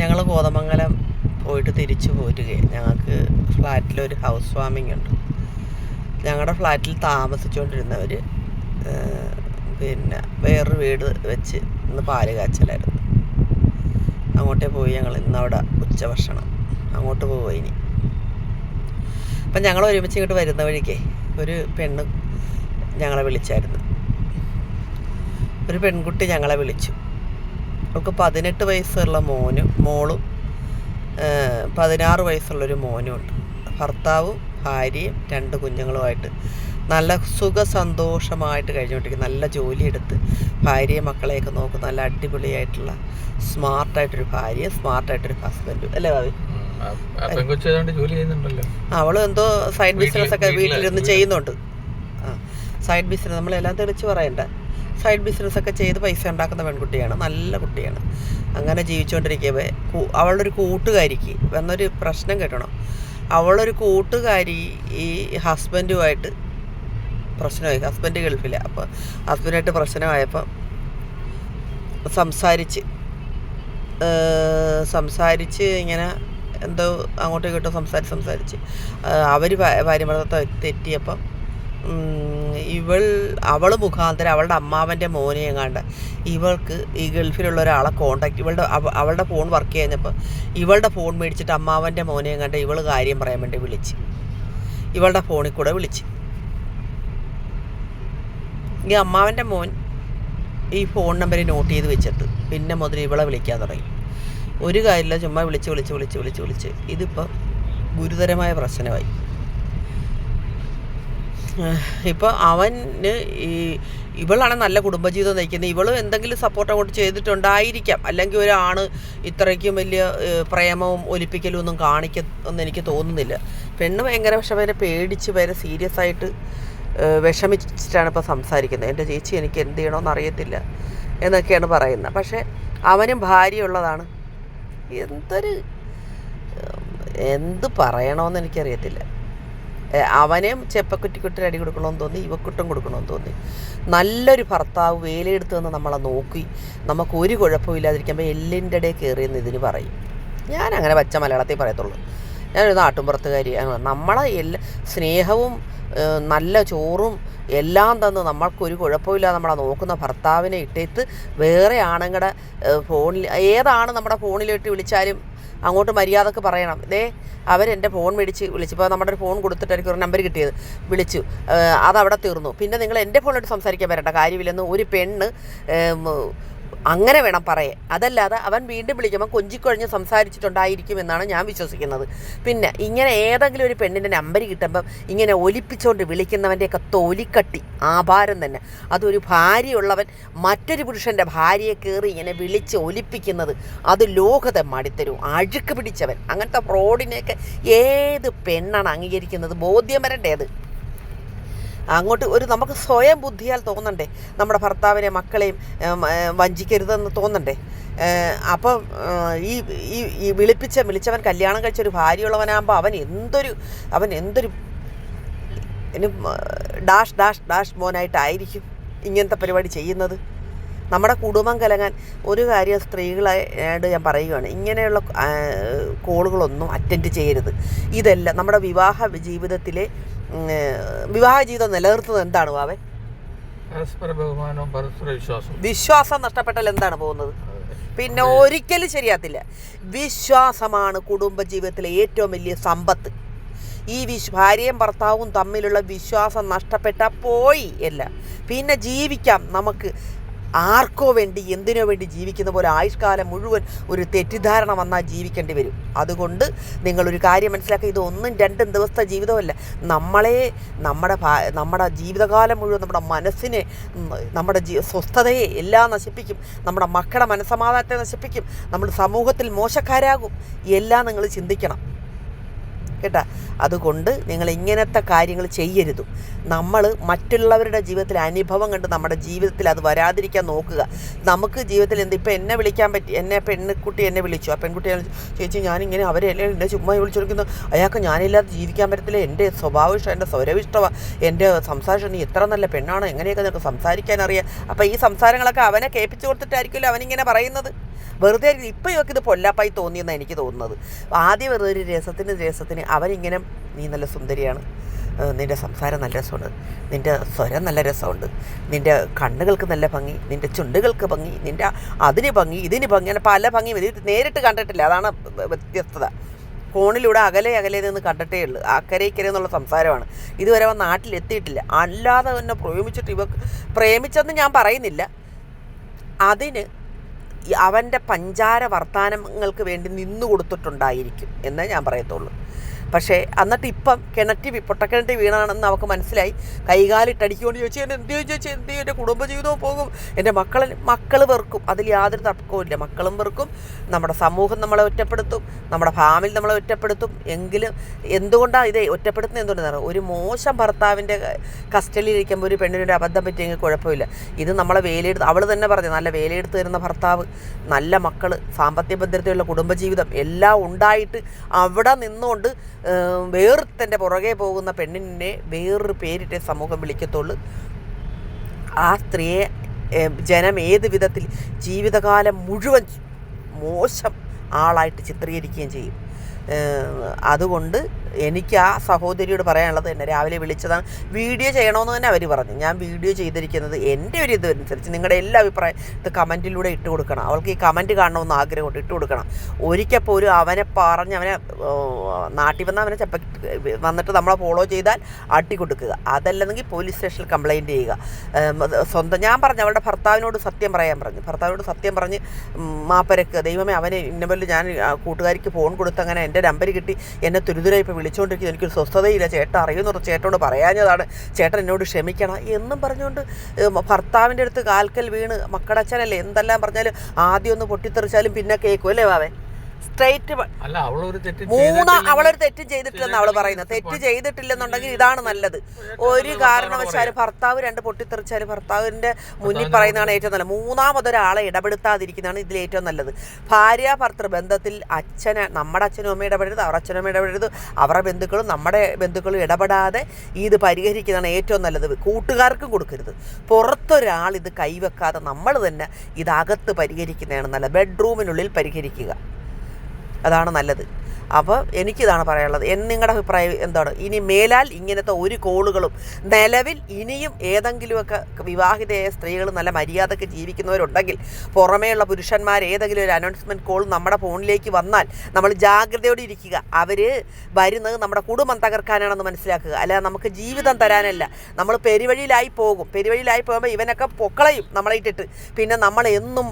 ഞങ്ങൾ കോതമംഗലം പോയിട്ട് തിരിച്ചു പോരുകയാണ് ഞങ്ങൾക്ക് ഫ്ലാറ്റിലൊരു ഹൗസ് വാമിംഗ് ഉണ്ട്. ഞങ്ങളുടെ ഫ്ലാറ്റിൽ താമസിച്ചുകൊണ്ടിരുന്നവർ പിന്നെ വേറൊരു വീട് വെച്ച് ഇന്ന് പാൽ കാച്ചലായിരുന്നു. അങ്ങോട്ടേ പോയി ഞങ്ങൾ ഇന്നവിടെ ഉച്ചഭക്ഷണം. അങ്ങോട്ട് പോയി ഇനി. അപ്പം ഞങ്ങൾ ഒരുമിച്ച് ഇങ്ങോട്ട് വരുന്ന വഴിക്കേ ഒരു പെണ്ണ് ഞങ്ങളെ വിളിച്ചായിരുന്നു. ഒരു പെൺകുട്ടി ഞങ്ങളെ വിളിച്ചു. അവൾക്ക് പതിനെട്ട് വയസ്സുള്ള മോനും മോളും പതിനാറ് വയസ്സുള്ളൊരു മോനും ഉണ്ട്. ഭർത്താവും ഭാര്യയും രണ്ട് കുഞ്ഞുങ്ങളുമായിട്ട് നല്ല സുഖ സന്തോഷമായിട്ട് കഴിഞ്ഞുകൊണ്ടിരിക്കും നല്ല ജോലിയെടുത്ത് ഭാര്യയെ മക്കളെയൊക്കെ നോക്കും നല്ല അടിപൊളിയായിട്ടുള്ള സ്മാർട്ടായിട്ടൊരു ഭാര്യ സ്മാർട്ടായിട്ടൊരു ഹസ്ബൻഡും. അല്ലേ ഭാവി? ചെയ്യുന്നുണ്ടല്ലോ. അവളും എന്തോ സൈഡ് ബിസിനസ് ഒക്കെ വീട്ടിലിരുന്ന് ചെയ്യുന്നുണ്ട്. ആ സൈഡ് ബിസിനസ് നമ്മളെല്ലാം തെളിച്ച് പറയണ്ട. സൈഡ് ബിസിനസ്സൊക്കെ ചെയ്ത് പൈസ ഉണ്ടാക്കുന്ന പെൺകുട്ടിയാണ് നല്ല കുട്ടിയാണ്. അങ്ങനെ ജീവിച്ചുകൊണ്ടിരിക്കവേ അവളുടെ ഒരു കൂട്ടുകാരിക്ക് എന്നൊരു പ്രശ്നം കിട്ടണം. അവളൊരു കൂട്ടുകാരി ഈ ഹസ്ബൻഡുമായിട്ട് പ്രശ്നമായി ഹസ്ബൻഡ് ഗൾഫില്ല അപ്പോൾ ഹസ്ബൻഡായിട്ട് പ്രശ്നമായപ്പം സംസാരിച്ച് സംസാരിച്ച് ഇങ്ങനെ എന്തോ അങ്ങോട്ടും ഇങ്ങോട്ടും സംസാരിച്ച് സംസാരിച്ച്. അവർ ഭാര്യമൃതത്തെ തെറ്റിയപ്പം ഇവൾ അവൾ മുഖാന്തരം അവളുടെ അമ്മാവന്റെ മോനെ എങ്ങാണ്ട് ഇവൾക്ക് ഈ ഗൾഫിലുള്ള ഒരാളെ കോണ്ടാക്ട് ഇവളുടെ അവളുടെ ഫോൺ വർക്ക് കഴിഞ്ഞപ്പോൾ ഇവളുടെ ഫോൺ മേടിച്ചിട്ട് അമ്മാവന്റെ മോനെ എങ്ങാണ്ട് ഇവൾ കാര്യം പറയാൻ വേണ്ടി വിളിച്ച്. ഇവളുടെ ഫോണിൽ കൂടെ വിളിച്ച്. ഈ അമ്മാവന്റെ മോൻ ഈ ഫോൺ നമ്പർ നോട്ട് ചെയ്ത് വെച്ചിട്ട് പിന്നെ മുതൽ ഇവളെ വിളിക്കാൻ തുടങ്ങി. ഒരു കാര്യമില്ല ചുമ്മാ വിളിച്ച് വിളിച്ച് വിളിച്ച് വിളിച്ച് വിളിച്ച്. ഇതിപ്പോൾ ഗുരുതരമായ പ്രശ്നമായി. ഇപ്പോൾ അവന് ഈ ഇവളാണ് നല്ല കുടുംബജീവിതം നയിക്കുന്നത് ഇവളും എന്തെങ്കിലും സപ്പോർട്ട് അങ്ങോട്ട് ചെയ്തിട്ടുണ്ടായിരിക്കാം. അല്ലെങ്കിൽ ഒരാണ് ഇത്രയ്ക്കും വലിയ പ്രേമവും ഒലിപ്പിക്കലും ഒന്നും കാണിക്കുമെന്ന് എനിക്ക് തോന്നുന്നില്ല. പെണ്ണ് ഭയങ്കര പക്ഷെ വരെ പേടിച്ച് വരെ സീരിയസ് ആയിട്ട് വിഷമിച്ചിട്ടാണ് ഇപ്പോൾ സംസാരിക്കുന്നത് എന്റെ ചേച്ചി എനിക്ക് എന്ത് ചെയ്യണമെന്ന് അറിയത്തില്ല എന്നൊക്കെയാണ് പറയുന്നത് പക്ഷേ അവനും ഭാര്യയുള്ളതാണ്. എന്തൊരു എന്ത് പറയണമെന്ന് എനിക്കറിയത്തില്ല. ഏ, ചെപ്പക്കുറ്റി കുട്ടി അടി കൊടുക്കണമെന്ന് തോന്നി ഇവക്കുട്ടും കൊടുക്കണമെന്ന് തോന്നി. നല്ലൊരു ഭർത്താവ് വേലയെടുത്ത് നിന്ന് നമ്മളെ നോക്കി. നമുക്ക് ഒരു കുഴപ്പമില്ലാതിരിക്കുമ്പോൾ എല്ലിന്റെ ഇടയിൽ കയറിയെന്ന് ഇതിന് പറയും. ഞാൻ അങ്ങനെ പച്ച മലയാളത്തിൽ പറയത്തുള്ളൂ. ഞാനൊരു നാട്ടുമ്പുറത്തുകാരിയാണ് നമ്മളെ എല്ലാ സ്നേഹവും നല്ല ചോറും എല്ലാം തന്ന് നമ്മൾക്കൊരു കുഴപ്പമില്ല നമ്മളെ നോക്കുന്ന ഭർത്താവിനെ ഇട്ടേത്ത് വേറെ ആണുങ്ങളുടെ ഫോണിൽ ഏതാണ് നമ്മുടെ ഫോണിലിട്ട് വിളിച്ചാലും അങ്ങോട്ട് മര്യാദയ്ക്ക് പറയണം. ഇതേ അവരെന്റെ ഫോൺ മേടിച്ച് വിളിച്ചപ്പോൾ നമ്മുടെ ഒരു ഫോൺ കൊടുത്തിട്ട് എനിക്ക് ഒരു നമ്പർ കിട്ടിയത്. വിളിച്ചു. അതവിടെ തീർന്നു. പിന്നെ നിങ്ങൾ എന്റെ ഫോണിലോട്ട് സംസാരിക്കാൻ വരേണ്ട. കാര്യമില്ലെന്ന് ഒരു പെണ്ണ് അങ്ങനെ വേണം പറയാൻ. അതല്ലാതെ അവൻ വീണ്ടും വിളിക്കുമ്പോൾ കൊഞ്ചിക്കൊഴിഞ്ഞ് സംസാരിച്ചിട്ടുണ്ടായിരിക്കും എന്നാണ് ഞാൻ വിശ്വസിക്കുന്നത്. പിന്നെ ഇങ്ങനെ ഏതെങ്കിലും ഒരു പെണ്ണിന്റെ നമ്പർ കിട്ടുമ്പം ഇങ്ങനെ ഒലിപ്പിച്ചുകൊണ്ട് വിളിക്കുന്നവന്റെയൊക്കെ തൊലിക്കട്ടി ആഭാരം തന്നെ. അതൊരു ഭാര്യയുള്ളവൻ മറ്റൊരു പുരുഷന്റെ ഭാര്യയെ കയറി ഇങ്ങനെ വിളിച്ച് ഒലിപ്പിക്കുന്നത് അത് ലോകത്തെ മടിത്തരും. അഴുക്ക് പിടിച്ചവൻ. അങ്ങനത്തെ ഫ്രോഡിനെയൊക്കെ ഏത് പെണ്ണാണ് അംഗീകരിക്കുന്നത്? ബോധ്യം വരണ്ടേത് അങ്ങോട്ട് ഒരു നമുക്ക് സ്വയം ബുദ്ധിയാൽ തോന്നണ്ടേ. നമ്മുടെ ഭർത്താവിനെ മക്കളെയും വഞ്ചിക്കരുതെന്ന് തോന്നണ്ടേ. അപ്പം ഈ ഈ വിളിപ്പിച്ച വിളിച്ചവൻ കല്യാണം കഴിച്ച ഒരു ഭാര്യയുള്ളവനാകുമ്പോൾ അവൻ എന്തൊരു അവൻ എന്തൊരു ഡാഷ് ഡാഷ് ഡാഷ് മോനായിട്ടായിരിക്കും ഇങ്ങനത്തെ പരിപാടി ചെയ്യുന്നത്. നമ്മുടെ കുടുംബം കലങ്ങാൻ ഒരു കാര്യം സ്ത്രീകളായിട്ട് ഞാൻ പറയുകയാണ് ഇങ്ങനെയുള്ള കോളുകളൊന്നും അറ്റൻഡ് ചെയ്യരുത്. ഇതെല്ലാം നമ്മുടെ വിവാഹ ജീവിതത്തിലെ വിവാഹ ജീവിതം നിലനിർത്തുന്നത് എന്താണ് വാവേ വിശ്വാസം നഷ്ടപ്പെട്ടാൽ എന്താണ് പോകുന്നത്? പിന്നെ ഒരിക്കലും ശരിയാത്തില്ല വിശ്വാസമാണ് കുടുംബ ജീവിതത്തിലെ ഏറ്റവും വലിയ സമ്പത്ത്. ഈ വിശ് ഭാര്യയും ഭർത്താവും തമ്മിലുള്ള വിശ്വാസം നഷ്ടപ്പെട്ടാൽ പോയി അല്ല പിന്നെ ജീവിക്കാം നമുക്ക്. ആർക്കോ വേണ്ടി എന്തിനോ വേണ്ടി ജീവിക്കുന്ന പോലെ ആയുഷ്കാലം മുഴുവൻ ഒരു തെറ്റിദ്ധാരണ വന്നാൽ ജീവിക്കേണ്ടി വരും. അതുകൊണ്ട് നിങ്ങളൊരു കാര്യം മനസ്സിലാക്കുക ഇത് ഒന്നും രണ്ടും ദിവസത്തെ ജീവിതമല്ല. നമ്മളെ നമ്മുടെ നമ്മുടെ ജീവിതകാലം മുഴുവൻ നമ്മുടെ മനസ്സിനെ നമ്മുടെ ജീ സ്വസ്ഥതയെ എല്ലാം നശിപ്പിക്കും. നമ്മുടെ മക്കളുടെ മനസ്സമാധാനത്തെ നശിപ്പിക്കും. നമ്മൾ സമൂഹത്തിൽ മോശക്കാരാകും. എല്ലാം നിങ്ങൾ ചിന്തിക്കണം. കേട്ടാ? അതുകൊണ്ട് നിങ്ങൾ ഇങ്ങനത്തെ കാര്യങ്ങൾ ചെയ്യരുത്. നമ്മൾ മറ്റുള്ളവരുടെ ജീവിതത്തിൽ അനുഭവം കണ്ട് നമ്മുടെ ജീവിതത്തിൽ അത് വരാതിരിക്കാൻ നോക്കുക. നമുക്ക് ജീവിതത്തിൽ എന്ത് ഇപ്പം എന്നെ വിളിക്കാൻ പറ്റി എന്നെ പെൺകുട്ടി എന്നെ വിളിച്ചു. ആ പെൺകുട്ടി ചേച്ചി ഞാനിങ്ങനെ അവരെ എല്ലാം എന്നെ ചുമ്മാ വിളിച്ചിരിക്കുന്നു അയാൾക്ക് ഞാനില്ലാതെ ജീവിക്കാൻ പറ്റത്തില്ല. എന്റെ സ്വഭാവം ഇഷ്ടം എന്റെ സ്വരവ് ഇഷ്ടമാണ് എന്റെ സംസാരം നീ എത്ര നല്ല പെണ്ണാണ് എങ്ങനെയൊക്കെ നിനക്ക് സംസാരിക്കാൻ അറിയാം. അപ്പോൾ ഈ സംസാരങ്ങളൊക്കെ അവനെ കേൾപ്പിച്ചു കൊടുത്തിട്ടായിരിക്കുമല്ലോ അവനിങ്ങനെ പറയുന്നത്. വെറുതെ ഇപ്പം ഇവർക്ക് ഇത് പൊല്ലാപ്പായി തോന്നിയെന്നാണ് എനിക്ക് തോന്നുന്നത്. ആദ്യം വെറുതെ ഒരു രസത്തിന് രസത്തിന് അവനിങ്ങനെ നീ നല്ല സുന്ദരിയാണ്. നിന്റെ സംസാരം നല്ല രസമുണ്ട് നിന്റെ സ്വരം നല്ല രസമുണ്ട്. നിന്റെ കണ്ണുകൾക്ക് നല്ല ഭംഗി നിന്റെ ചുണ്ടുകൾക്ക് ഭംഗി നിന്റെ അതിന് ഭംഗി ഇതിന് ഭംഗി അങ്ങനെ പല ഭംഗി ഇത് നേരിട്ട് കണ്ടിട്ടില്ല. അതാണ് വ്യ- വ്യത്യസ്തത. ഫോണിലൂടെ അകലെ അകലെ നിന്ന് കണ്ടിട്ടേ ഉള്ളൂ. അക്കരെ ഇക്കരെ എന്നുള്ള സംസാരമാണ്. ഇതുവരെ അവൻ നാട്ടിലെത്തിയിട്ടില്ല അല്ലാതെ തന്നെ പ്രേമിച്ചിട്ട് ഇവ പ്രേമിച്ചെന്ന് ഞാൻ പറയുന്നില്ല. അതിന് അവന്റെ പഞ്ചാര വർത്തമാനങ്ങൾക്ക് വേണ്ടി നിന്നു കൊടുത്തിട്ടുണ്ടായിരിക്കും എന്നേ ഞാൻ പറയത്തുള്ളൂ. പക്ഷേ എന്നിട്ട് ഇപ്പം കിണറ്റി പൊട്ടക്കിണറ്റി വീണാണെന്ന് അവൾക്ക് മനസ്സിലായി. കൈകാലിട്ടടിക്കൊണ്ട് ചോദിച്ചു എന്നെ എന്ത് ചോദിച്ചു? എന്ത് എന്റെ കുടുംബജീവിതവും പോകും. എന്റെ മക്കൾ മക്കൾ വെറുക്കും. അതിൽ യാതൊരു തർക്കവും ഇല്ല. മക്കളും വെറുക്കും. നമ്മുടെ സമൂഹം നമ്മളെ ഒറ്റപ്പെടുത്തും. നമ്മുടെ ഫാമിലി നമ്മളെ ഒറ്റപ്പെടുത്തും. എങ്കിലും എന്തുകൊണ്ടാണ് ഇത് ഒറ്റപ്പെടുത്തുന്നത് എന്തുകൊണ്ടാണ് ഒരു മോശം ഭർത്താവിന്റെ കസ്റ്റഡിയിലിരിക്കുമ്പോൾ ഒരു പെണ്ണിനൊരു അബദ്ധം പറ്റിയെങ്കിൽ കുഴപ്പമില്ല. ഇത് നമ്മളെ വേലയെടുത്ത് അവൾ തന്നെ പറഞ്ഞു നല്ല വേലയെടുത്ത് തരുന്ന ഭർത്താവ് നല്ല മക്കൾ സാമ്പത്തിക ഭദ്രതയുള്ള കുടുംബജീവിതം എല്ലാം ഉണ്ടായിട്ട് അവിടെ നിന്നുകൊണ്ട് ഏഹ്, വേറൊരുത്തന്റെ പുറകെ പോകുന്ന പെണ്ണിനെ വേറൊരു പേരിട്ടേ സമൂഹം വിളിക്കത്തുള്ളൂ. ആ സ്ത്രീയെ ജനം ഏത് വിധത്തിൽ ജീവിതകാലം മുഴുവൻ മോശം ആളായിട്ട് ചിത്രീകരിക്കുകയും ചെയ്യും. അതുകൊണ്ട് എനിക്ക് ആ സഹോദരിയോട് പറയാനുള്ളത് എന്നെ രാവിലെ വിളിച്ചതാണ്. വീഡിയോ ചെയ്യണമെന്ന് തന്നെ അവർ പറഞ്ഞു. ഞാൻ വീഡിയോ ചെയ്തിരിക്കുന്നത് എന്റെ ഒരു ഇതനുസരിച്ച് നിങ്ങളുടെ എല്ലാ അഭിപ്രായം ഇത് കമന്റിലൂടെ ഇട്ട് കൊടുക്കണം. അവൾക്ക് ഈ കമന്റ് കാണണമെന്ന് ആഗ്രഹമുണ്ട് ഇട്ട് കൊടുക്കണം. ഒരിക്കൽ പോലും അവനെ പറഞ്ഞ് അവനെ നാട്ടിൽ വന്ന് അവനെ ചപ്പ വന്നിട്ട് നമ്മളെ ഫോളോ ചെയ്താൽ അട്ടി കൊടുക്കുക. അതല്ലെങ്കിൽ പോലീസ് സ്റ്റേഷനിൽ കംപ്ലയിന്റ് ചെയ്യുക. സ്വന്തം ഞാൻ പറഞ്ഞു അവളുടെ ഭർത്താവിനോട് സത്യം പറയാൻ പറഞ്ഞു. ഭർത്താവിനോട് സത്യം പറഞ്ഞ് മാപ്പരക്ക് ദൈവമേ അവനെ ഇന്നപോലെ ഞാൻ കൂട്ടുകാരിക്ക് ഫോൺ കൊടുത്ത് അങ്ങനെ എന്റെ നമ്പർ കിട്ടി. എന്നെ തുരിതുരായി വിളിച്ചുകൊണ്ടിരിക്കുന്നത് എനിക്കൊരു സ്വസ്ഥതയില്ല. ചേട്ടൻ അറിയുന്നൊരു ചേട്ടനോട് പറയാഞ്ഞതാണ് ചേട്ടൻ എന്നോട് ക്ഷമിക്കണം. എന്നും പറഞ്ഞുകൊണ്ട് ഭർത്താവിന്റെ അടുത്ത് കാൽക്കൽ വീണ് മക്കടച്ചനല്ലേ? എന്തെല്ലാം പറഞ്ഞാലും ആദ്യം ഒന്ന് പൊട്ടിത്തെറിച്ചാലും പിന്നെ കേൾക്കും അല്ലേ വാവേ സ്ട്രൈറ്റ് മൂന്ന് അവളൊരു തെറ്റും ചെയ്തിട്ടില്ലെന്ന് അവൾ പറയുന്നത്. തെറ്റ് ചെയ്തിട്ടില്ലെന്നുണ്ടെങ്കിൽ ഇതാണ് നല്ലത്. ഒരു കാരണവശാലും ഭർത്താവ് രണ്ട് പൊട്ടിത്തെറിച്ചാൽ ഭർത്താവിന്റെ മുന്നിൽ പറയുന്നതാണ് ഏറ്റവും നല്ലത്. മൂന്നാമതൊരാളെ ഇടപെടുത്താതിരിക്കുന്നതാണ് ഇതിൽ ഏറ്റവും നല്ലത്. ഭാര്യ ഭർത്തൃ ബന്ധത്തിൽ അച്ഛനെ നമ്മുടെ അച്ഛനും അമ്മയും ഇടപെടരുത് അവരുടെ അച്ഛനും അമ്മയും ഇടപെടരുത് അവരുടെ ബന്ധുക്കളും നമ്മുടെ ബന്ധുക്കളും ഇടപെടാതെ ഇത് പരിഹരിക്കുന്നതാണ് ഏറ്റവും നല്ലത്. കൂട്ടുകാർക്കും കൊടുക്കരുത്. പുറത്തൊരാൾ ഇത് കൈവെക്കാതെ നമ്മൾ തന്നെ ഇതകത്ത് പരിഹരിക്കുന്നതാണ് നല്ലത്. ബെഡ്റൂമിനുള്ളിൽ പരിഹരിക്കുക. അതാണ് നല്ലത്. അപ്പോൾ എനിക്കിതാണ് പറയാനുള്ളത്. എൻ നിങ്ങളുടെ അഭിപ്രായം എന്താണ്? ഇനി മേലാൽ ഇങ്ങനത്തെ ഒരു കോളുകളും നിലവിൽ ഇനിയും ഏതെങ്കിലുമൊക്കെ വിവാഹിതയായ സ്ത്രീകൾ നല്ല മര്യാദയ്ക്ക് ജീവിക്കുന്നവരുണ്ടെങ്കിൽ പുറമേയുള്ള പുരുഷന്മാർ ഏതെങ്കിലും ഒരു അനൗൺസ്മെന്റ് കോൾ നമ്മുടെ ഫോണിലേക്ക് വന്നാൽ നമ്മൾ ജാഗ്രതയോടെ ഇരിക്കുക. അവർ വരുന്നത് നമ്മുടെ കുടുംബം തകർക്കാനാണെന്ന് മനസ്സിലാക്കുക. അല്ലാതെ നമുക്ക് ജീവിതം തരാനല്ല. നമ്മൾ പെരുവഴിയിലായി പോകും. പെരുവഴിയിലായി പോകുമ്പോൾ ഇവനൊക്കെ പൊക്കളയും നമ്മളെ ഇട്ടിട്ട്. പിന്നെ നമ്മൾ എന്നും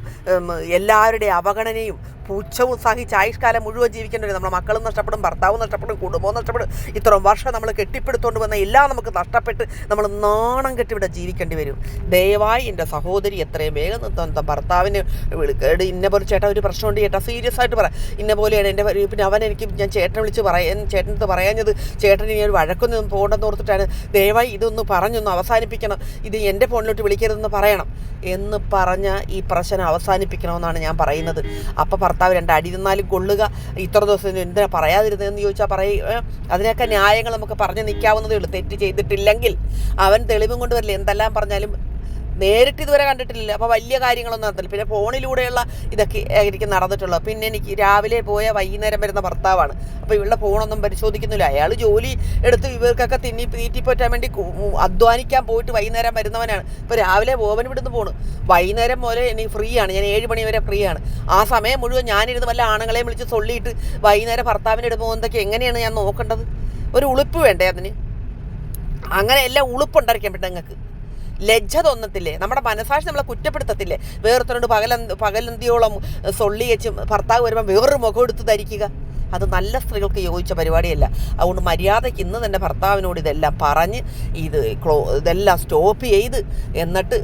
അവഗണനയും പുച്ഛവും സഹിച്ച് ആയുഷ്കാലം മുഴുവൻ ജീവിക്കേണ്ടി വരും. നമ്മുടെ മക്കളും നഷ്ടപ്പെടും ഭർത്താവും നഷ്ടപ്പെടും കുടുംബവും നഷ്ടപ്പെടും. ഇത്രയും വർഷം നമ്മൾ കെട്ടിപ്പിടുത്തോണ്ട് വന്ന എല്ലാം നമുക്ക് നഷ്ടപ്പെട്ട് നമ്മൾ നാണം കെട്ടിവിടെ ജീവിക്കേണ്ടി വരും. ദയവായി എന്റെ സഹോദരി എത്രയും വേഗം നിർത്തുന്ന ഭർത്താവിന് വിളിക്കേട്. ഇന്ന പോലെ ചേട്ടാ ഒരു പ്രശ്നമുണ്ട് ചേട്ടാ സീരിയസ് ആയിട്ട് പറ. ഇന്ന പോലെയാണ് എന്റെ പിന്നെ അവൻ എനിക്ക് ഞാൻ ചേട്ടനെ വിളിച്ച് പറയാൻ ചേട്ടന്റെ അടുത്ത് പറയാഞ്ഞത് ചേട്ടൻ ഇനി ഒരു വഴക്കൊന്നും പോകണ്ടെന്ന് ഓർത്തിട്ടാണ്. ദയവായി ഇതൊന്ന് പറഞ്ഞൊന്ന് അവസാനിപ്പിക്കണം. ഇത് എന്റെ ഫോണിലോട്ട് വിളിക്കരുതെന്ന് പറയണം. എന്ന് പറഞ്ഞ ഈ പ്രശ്നം അവസാനിപ്പിക്കണമെന്നാണ് ഞാൻ പറയുന്നത്. അപ്പോൾ ഭർത്താവ് രണ്ട് നിന്നാലും കൊള്ളുക. ഇത്ര ദിവസം എന്തിനാ പറയാതിരുന്നതെന്ന് ചോദിച്ചാൽ പറയും അതിനൊക്കെ ന്യായങ്ങൾ നമുക്ക് പറഞ്ഞു നിൽക്കാവുന്നതേ ഉള്ളൂ. തെറ്റ് ചെയ്തിട്ടില്ലെങ്കിൽ അവൻ തെളിവും കൊണ്ട് വരില്ല. എന്തെല്ലാം പറഞ്ഞാലും നേരിട്ട് ഇതുവരെ കണ്ടിട്ടില്ല. അപ്പോൾ വലിയ കാര്യങ്ങളൊന്നും നടത്തില്ല പിന്നെ ഫോണിലൂടെയുള്ള ഇതൊക്കെ എനിക്ക് നടന്നിട്ടുള്ളത്. പിന്നെ എനിക്ക് രാവിലെ പോയ വൈകുന്നേരം വരുന്ന ഭർത്താവാണ്. അപ്പോൾ ഇവളുടെ ഫോണൊന്നും പരിശോധിക്കുന്നില്ല. അയാൾ ജോലി എടുത്ത് ഇവർക്കൊക്കെ തിന്നി തീറ്റിപ്പറ്റാൻ വേണ്ടി അധ്വാനിക്കാൻ പോയിട്ട് വൈകുന്നേരം വരുന്നവനാണ്. ഇപ്പോൾ രാവിലെ ഓവൻ വിടുന്ന് പോണു. വൈകുന്നേരം പോലെ എനിക്ക് ഫ്രീ ആണ് ഞാൻ ഏഴ് മണി വരെ ഫ്രീ ആണ് ആ സമയം മുഴുവൻ ഞാനിരുന്ന് വല്ല ആണുങ്ങളെയും വിളിച്ച് സൊള്ളിയിട്ട് വൈകുന്നേരം ഭർത്താവിന്റെ അടുത്ത് പോകുന്നതൊക്കെ എങ്ങനെയാണ് ഞാൻ നോക്കേണ്ടത്? ഒരു ഉളുപ്പ് വേണ്ടേ അതിന്? അങ്ങനെ എല്ലാം ഉളുപ്പുണ്ടായിരിക്കാൻ പറ്റും നിങ്ങൾക്ക് ലജ്ജ തോന്നത്തില്ലേ നമ്മുടെ മനസാക്ഷി നമ്മളെ കുറ്റപ്പെടുത്തത്തില്ലേ? വേറൊരുത്തരോട് പകല പകലന്തിയോളം സൊള്ളി വെച്ച് ഭർത്താവ് വരുമ്പോൾ വേറൊരു മുഖം എടുത്ത് ധരിക്കുക. അത് നല്ല സ്ത്രീകൾക്ക് യോജിച്ച പരിപാടിയല്ല. അതുകൊണ്ട് മര്യാദയ്ക്ക് ഇന്ന് തന്നെ ഭർത്താവിനോട് ഇതെല്ലാം പറഞ്ഞ് ഇത് ക്ലോ ഇതെല്ലാം സ്റ്റോപ്പ് ചെയ്ത് എന്നിട്ട്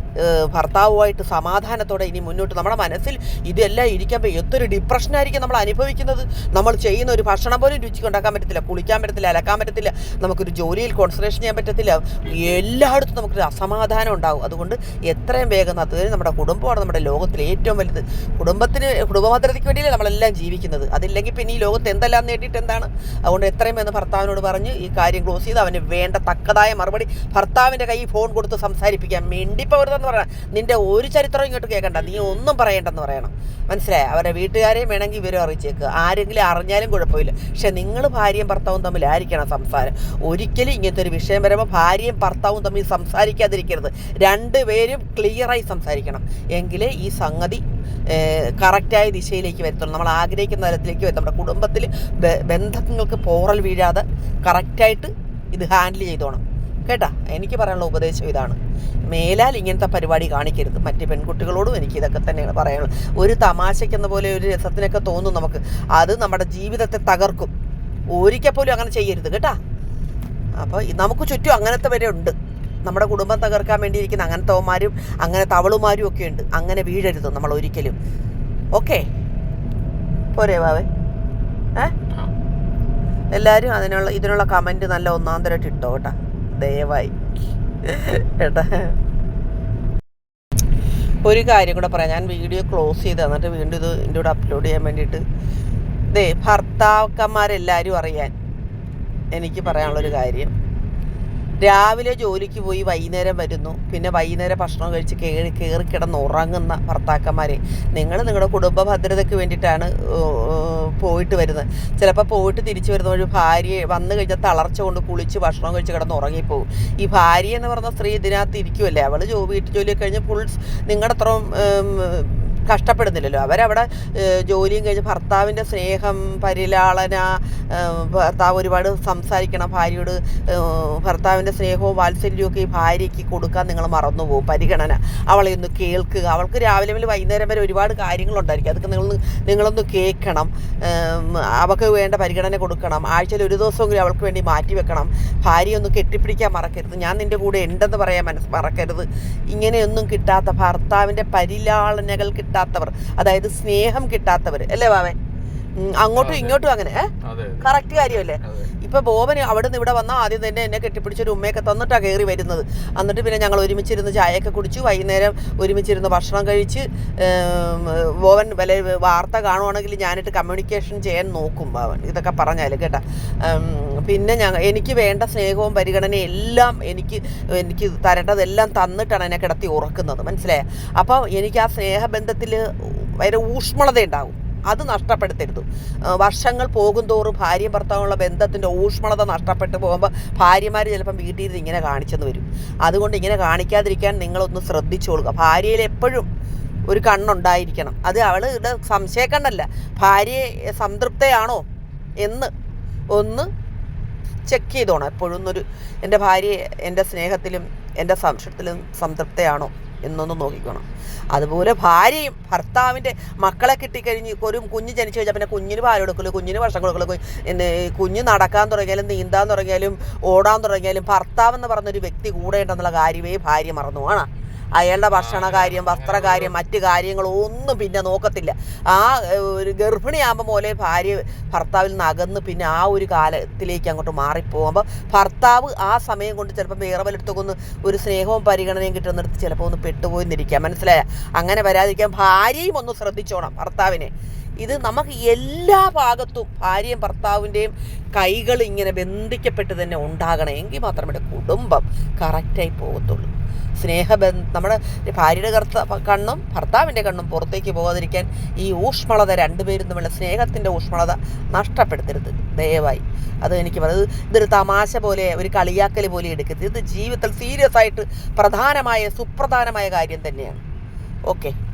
ഭർത്താവുമായിട്ട് സമാധാനത്തോടെ ഇനി മുന്നോട്ട് നമ്മുടെ മനസ്സിൽ ഇതെല്ലാം ഇരിക്കുമ്പോൾ എത്തൊരു ഡിപ്രഷനായിരിക്കും നമ്മൾ അനുഭവിക്കുന്നത്. നമ്മൾ ചെയ്യുന്ന ഒരു ഭക്ഷണം പോലും രുചിക്ക് ഉണ്ടാക്കാൻ പറ്റത്തില്ല കുളിക്കാൻ പറ്റത്തില്ല അലക്കാൻ പറ്റത്തില്ല നമുക്കൊരു ജോലിയിൽ കോൺസെൻട്രേഷൻ ചെയ്യാൻ പറ്റത്തില്ല. എല്ലായിടത്തും നമുക്കൊരു അസമാധാനം ഉണ്ടാവും. അതുകൊണ്ട് എത്രയും വേഗം അത് നമ്മുടെ കുടുംബമാണ് നമ്മുടെ ലോകത്തിലെ ഏറ്റവും വലുത്. കുടുംബത്തിന് കുടുംബഭദ്രതയ്ക്ക് വേണ്ടിയല്ലേ നമ്മളെല്ലാം ജീവിക്കുന്നത്. അതില്ലെങ്കിൽ പിന്നെ ഈ ലോകത്ത് എന്തെല്ലാം നേടിയിട്ട് എന്താണ്? അതുകൊണ്ട് എത്രയും എന്ന് ഭർത്താവിനോട് പറഞ്ഞ് ഈ കാര്യം ക്ലോസ് ചെയ്ത് അവന് വേണ്ട തക്കതായ മറുപടി ഭർത്താവിന്റെ കൈ ഫോൺ കൊടുത്ത് സംസാരിപ്പിക്കാൻ മിണ്ടിപ്പോരുതെന്ന് പറയണം. നിന്റെ ഒരു ചരിത്രം ഇങ്ങോട്ട് കേൾക്കണ്ട. നീ ഒന്നും പറയണ്ടെന്ന് പറയണം. മനസ്സിലായി? അവരുടെ വീട്ടുകാരെയും വേണമെങ്കിൽ ഇവരും അറിയിച്ചേക്ക്. ആരെങ്കിലും അറിഞ്ഞാലും കുഴപ്പമില്ല. പക്ഷെ നിങ്ങൾ ഭാര്യയും ഭർത്താവും തമ്മിലായിരിക്കണം സംസാരം. ഒരിക്കലും ഇങ്ങനത്തെ ഒരു വിഷയം വരുമ്പോൾ ഭാര്യയും ഭർത്താവും തമ്മിൽ സംസാരിക്കാതിരിക്കരുത്. രണ്ടുപേരും ക്ലിയറായി സംസാരിക്കണം. എങ്കിലേ ഈ സംഗതി കറക്റ്റായ ദിശയിലേക്ക് വരത്തുള്ളൂ നമ്മൾ ആഗ്രഹിക്കുന്ന തരത്തിലേക്ക് വരും നമ്മുടെ കുടുംബത്തിൽ ബന്ധങ്ങൾക്ക് പോറൽ വീഴാതെ കറക്റ്റായിട്ട് ഇത് ഹാൻഡിൽ ചെയ്തോണം. കേട്ടാ? എനിക്ക് പറയാനുള്ള ഉപദേശം ഇതാണ്. മേലാൽ ഇങ്ങനത്തെ പരിപാടി കാണിക്കരുത്. മറ്റ് പെൺകുട്ടികളോടും എനിക്ക് ഇതൊക്കെ തന്നെയാണ് പറയാനുള്ളത്. ഒരു തമാശയ്ക്കെന്ന പോലെ ഒരു രസത്തിനൊക്കെ തോന്നും നമുക്ക്. അത് നമ്മുടെ ജീവിതത്തെ തകർക്കും. ഒരിക്കൽ പോലും അങ്ങനെ ചെയ്യരുത്. കേട്ടാ? അപ്പോൾ നമുക്ക് ചുറ്റും അങ്ങനത്തെ വരെ ഉണ്ട്. നമ്മുടെ കുടുംബം തകർക്കാൻ വേണ്ടിയിരിക്കുന്ന അങ്ങനത്തെ ഓമാരും അങ്ങനെ തവളുമാരും ഒക്കെ ഉണ്ട്. അങ്ങനെ വീഴരുത് നമ്മൾ ഒരിക്കലും. ഓക്കെ പോരേ വാവേ ഏ. എല്ലാവരും അതിനുള്ള ഇതിനുള്ള കമന്റ് നല്ല ഒന്നാം തരമായിട്ട് ഇട്ടോ കേട്ടാ. ദയവായി. കേട്ടാ ഒരു കാര്യം കൂടെ പറയാം. ഞാൻ വീഡിയോ ക്ലോസ് ചെയ്ത് എന്നിട്ട് വീണ്ടും ഇത് ഇതിന്റെ കൂടെ അപ്ലോഡ് ചെയ്യാൻ വേണ്ടിയിട്ട് ഇതേ ഭർത്താക്കന്മാരെല്ലാവരും അറിയാൻ എനിക്ക് പറയാനുള്ളൊരു കാര്യം. രാവിലെ ജോലിക്ക് പോയി വൈകുന്നേരം വരുന്നു. പിന്നെ വൈകുന്നേരം ഭക്ഷണം കഴിച്ച് കയറി കയറി കിടന്ന് ഉറങ്ങുന്ന ഭർത്താക്കന്മാരെ. നിങ്ങൾ നിങ്ങളുടെ കുടുംബ ഭദ്രതയ്ക്ക് വേണ്ടിയിട്ടാണ് പോയിട്ട് വരുന്നത്. ചിലപ്പോൾ പോയിട്ട് തിരിച്ചു വരുന്ന ഒരു ഭാര്യയെ വന്നു കഴിഞ്ഞാൽ തളർച്ച കൊണ്ട് കുളിച്ച് ഭക്ഷണം കഴിച്ച് കിടന്ന് ഉറങ്ങിപ്പോവും ഈ ഭാര്യ എന്ന് പറഞ്ഞ സ്ത്രീ ഇതിനകത്ത് ഇരിക്കുമല്ലേ അവൾ ജോ വീട്ടു ജോലിയൊക്കെ കഴിഞ്ഞ് ഫുൾ നിങ്ങളുടെ അത്രയും കഷ്ടപ്പെടുന്നില്ലല്ലോ. അവരവിടെ ജോലിയും കഴിഞ്ഞ് ഭർത്താവിന്റെ സ്നേഹം പരിലാളന ഭർത്താവ് ഒരുപാട് സംസാരിക്കണം. ഭാര്യയോട് ഭർത്താവിന്റെ സ്നേഹവും വാത്സല്യവും ഈ ഭാര്യയ്ക്ക് കൊടുക്കാൻ നിങ്ങൾ മറന്നുപോകും. പരിഗണന. അവളെ ഒന്ന് കേൾക്കുക. അവൾക്ക് രാവിലെ മുതൽ വൈകുന്നേരം വരെ ഒരുപാട് കാര്യങ്ങളുണ്ടായിരിക്കും. അതൊക്കെ നിങ്ങൾ നിങ്ങളൊന്ന് കേൾക്കണം. അവൾക്ക് വേണ്ട പരിഗണന കൊടുക്കണം. ആഴ്ചയിൽ ഒരു ദിവസമെങ്കിലും അവൾക്ക് വേണ്ടി മാറ്റി വെക്കണം. ഭാര്യയെ ഒന്ന് കെട്ടിപ്പിടിക്കാൻ മറക്കരുത്. ഞാൻ നിന്റെ കൂടെ ഉണ്ടെന്ന് പറയാൻ മനസ്സ് മറക്കരുത്. ഇങ്ങനെയൊന്നും കിട്ടാത്ത ഭർത്താവിന്റെ പരിലാളനകൾ കിട്ടാത്തവർ അതായത് സ്നേഹം കിട്ടാത്തവർ അല്ലേ ഉം, അങ്ങോട്ടും. ഇങ്ങോട്ടും അങ്ങനെ. കറക്റ്റ് കാര്യമല്ലേ? ഇപ്പൊ ബോബന് അവിടെ നിന്ന് ഇവിടെ വന്നാൽ ആദ്യം തന്നെ എന്നെ കെട്ടിപ്പിടിച്ചൊരു ഉമ്മയൊക്കെ തന്നിട്ടാണ് കയറി വരുന്നത്. എന്നിട്ട് പിന്നെ ഞങ്ങൾ ഒരുമിച്ചിരുന്ന് ചായയൊക്കെ കുടിച്ചു. വൈകുന്നേരം ഒരുമിച്ചിരുന്ന് ഭക്ഷണം കഴിച്ച് ബോബൻ വല വാർത്ത കാണുവാണെങ്കിൽ ഞാനിട്ട് കമ്മ്യൂണിക്കേഷൻ ചെയ്യാൻ നോക്കും അവൻ. ഇതൊക്കെ പറഞ്ഞാൽ കേട്ടാ. പിന്നെ ഞങ്ങൾ എനിക്ക് വേണ്ട സ്നേഹവും പരിഗണനയും എല്ലാം എനിക്ക് എനിക്ക് തരേണ്ടതെല്ലാം തന്നിട്ടാണ് എന്നെ കിടത്തി ഉറക്കുന്നത്. മനസ്സിലായ? അപ്പോൾ എനിക്ക് ആ സ്നേഹബന്ധത്തിൽ ഭയങ്കര ഊഷ്മളത ഉണ്ടാവും അത് നഷ്ടപ്പെടുത്തരുത്. വർഷങ്ങൾ വർഷങ്ങൾ പോകുന്തോറും ഭാര്യയും ഭർത്താവുള്ള ബന്ധത്തിന്റെ ഊഷ്മളത നഷ്ടപ്പെട്ട് പോകുമ്പോൾ ഭാര്യമാർ ചിലപ്പം വീട്ടിൽ ഇരുന്ന് ഇങ്ങനെ കാണിച്ചെന്ന് വരും. അതുകൊണ്ട് ഇങ്ങനെ കാണിക്കാതിരിക്കാൻ നിങ്ങളൊന്ന് ശ്രദ്ധിച്ചോളുക. ഭാര്യയിൽ എപ്പോഴും ഒരു കണ്ണുണ്ടായിരിക്കണം. അത് അവൾ ഇവിടെ സംശയക്കണ്ണല്ല. ഭാര്യയെ സംതൃപ്തയാണോ എന്ന് ഒന്ന് ചെക്ക് ചെയ്തോണം. എപ്പോഴും ഒന്നൊരു എന്റെ ഭാര്യയെ എന്റെ സ്നേഹത്തിലും എന്റെ സംശയത്തിലും സംതൃപ്തയാണോ എന്നൊന്ന് നോക്കിക്കണം. അതുപോലെ ഭാര്യയും ഭർത്താവിന്റെ മക്കളെ കിട്ടിക്കഴിഞ്ഞ് ഒരു കുഞ്ഞ് ജനിച്ചു കഴിഞ്ഞാൽ പിന്നെ കുഞ്ഞിന് പാൽ കൊടുക്കൽ കുഞ്ഞിന് ഭക്ഷണം കൊടുക്കൽ കുഞ്ഞ് നടക്കാൻ തുടങ്ങിയാലും നീന്താൻ തുടങ്ങിയാലും ഓടാൻ തുടങ്ങിയാലും ഭർത്താവ് എന്ന് പറഞ്ഞൊരു വ്യക്തി കൂടെ ഉണ്ടെന്നുള്ള കാര്യമേ ഭാര്യ മറന്നു ആണ് അയാളുടെ ഭക്ഷണ കാര്യം വസ്ത്രകാര്യം മറ്റു കാര്യങ്ങളൊന്നും പിന്നെ നോക്കത്തില്ല. ആ ഒരു ഗർഭിണിയാകുമ്പോൾ പോലെ ഭാര്യ ഭർത്താവിൽ നിന്ന് അകന്ന് പിന്നെ ആ ഒരു കാലത്തിലേക്ക് അങ്ങോട്ട് മാറിപ്പോകുമ്പോൾ ഭർത്താവ് ആ സമയം കൊണ്ട് ചിലപ്പോൾ വേറെ വല്ലയിടത്തൊക്കെ ഒന്ന് ഒരു സ്നേഹവും പരിഗണനയും കിട്ടുന്നിടത്ത് ചിലപ്പോൾ ഒന്ന് പെട്ടുപോയിന്നിരിക്കാം മനസ്സിലായ? അങ്ങനെ വരാതിരിക്കാൻ ഭാര്യയും ഒന്ന് ശ്രദ്ധിച്ചോണം ഭർത്താവിനെ. ഇത് നമുക്ക് എല്ലാ ഭാഗത്തും ഭാര്യയും ഭർത്താവിന്റെയും കൈകൾ ഇങ്ങനെ ബന്ധിക്കപ്പെട്ട് തന്നെ ഉണ്ടാകണം. എങ്കിൽ മാത്രമേ കുടുംബം കറക്റ്റായി പോകത്തുള്ളൂ. സ്നേഹബന്ധ നമ്മുടെ ഭാര്യയുടെ കർത്ത കണ്ണും ഭർത്താവിന്റെ കണ്ണും പുറത്തേക്ക് പോകാതിരിക്കാൻ ഈ ഊഷ്മളത രണ്ടുപേരും തമ്മിലുള്ള സ്നേഹത്തിന്റെ ഊഷ്മളത നഷ്ടപ്പെടുത്തരുത്. ദയവായി. അത് എനിക്ക് പറയുന്നത് ഇതൊരു തമാശ പോലെ ഒരു കളിയാക്കൽ പോലെ എടുക്കരുത്. ഇത് ജീവിതത്തിൽ സീരിയസ് ആയിട്ട് പ്രധാനമായ സുപ്രധാനമായ കാര്യം തന്നെയാണ്. ഓക്കെ